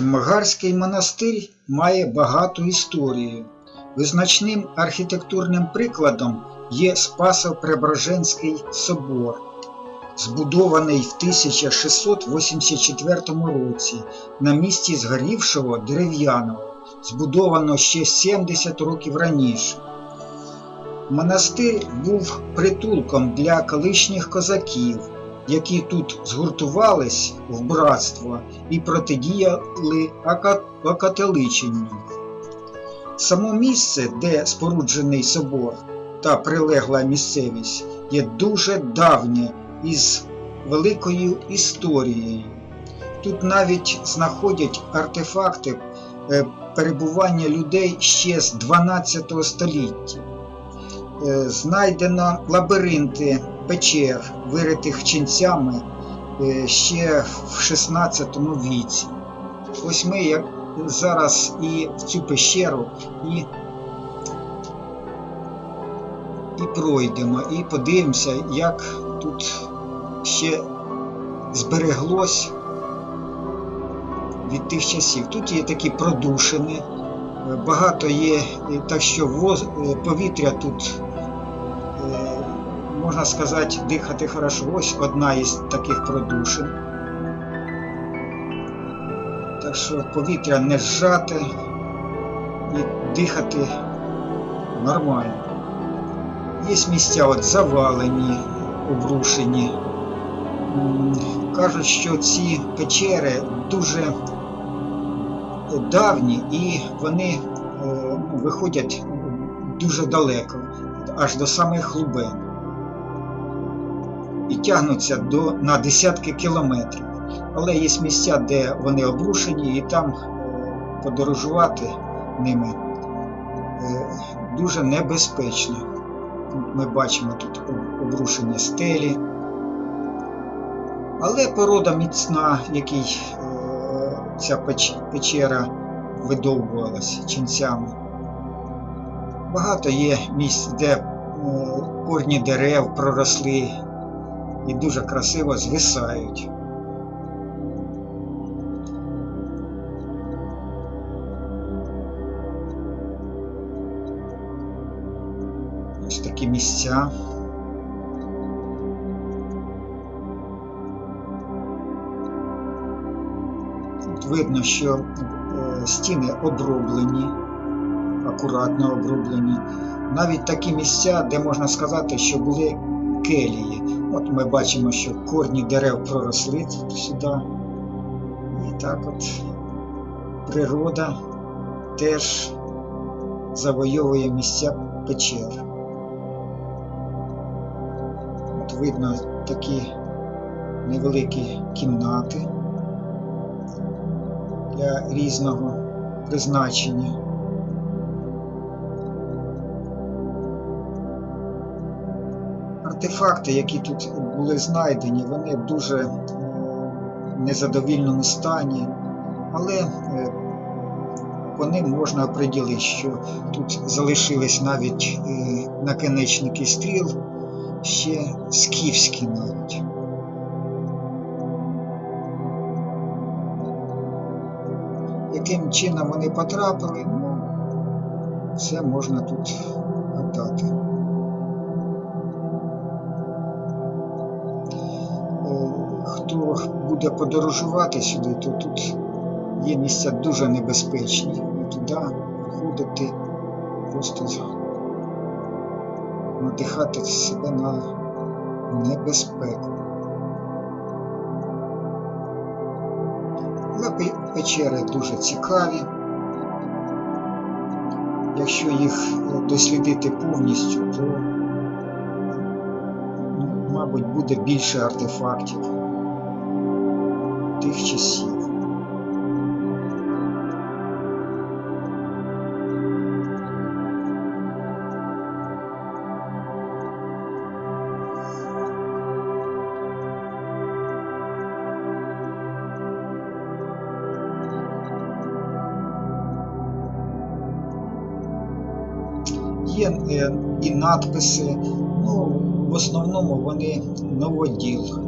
Магарський монастир має багату історію. Визначним архітектурним прикладом є Спасо-Преображенський собор, збудований в 1684 році на місці згорівшого дерев'яного, збудовано ще 70 років раніше. Монастир був притулком для колишніх козаків, які тут згуртувались в братство і протидіяли ока- окатоличенню. Само місце, де споруджений собор та прилегла місцевість, є дуже давнє із великою історією. Тут навіть знаходять артефакти е, перебування людей ще з 12 століття. Е, Знайдено лабіринти печер, виритих ченцями е, ще в 16 віці. Ось ми як зараз і в цю пещеру і, і пройдемо, і подивимося, як тут ще збереглось від тих часів. Тут є такі продушини, е, багато є, так що воз, повітря тут, можна сказати, дихати хорошо. Ось одна із таких продушин. Так що повітря не зжате і дихати нормально. Є місця от завалені, обрушені. Кажуть, що ці печери дуже давні і вони е, ну, виходять дуже далеко, аж до самих глибин. І тягнуться до, на десятки кілометрів. Але є місця, де вони обрушені, і там е, подорожувати ними е, дуже небезпечно. Ми бачимо тут обрушення стелі. Але порода міцна, в якій е, ця печера видовбувалася ченцями. Багато є місць, де е, корні дерев проросли і дуже красиво звисають. Ось такі місця. Тут видно, що е, стіни оброблені, акуратно оброблені. Навіть такі місця, де можна сказати, що були келії. От ми бачимо, що корні дерев проросли сюди. І так от природа теж завойовує місця печер. От видно такі невеликі кімнати для різного призначення. Артефакти, які тут були знайдені, вони в дуже е, незадовільному стані, але е, по ним можна оприділити, що тут залишились навіть е, наконечники стріл, ще скіфські навіть. Яким чином вони потрапили, ну, це можна тут гадати. Хто буде подорожувати сюди, то тут є місця дуже небезпечні. І туди виходити просто надихати себе на небезпеку. Але печери дуже цікаві. Якщо їх е, дослідити повністю, то, ну, мабуть, буде більше артефактів тих часів. Є е, і надписи, ну, в основному вони новоділ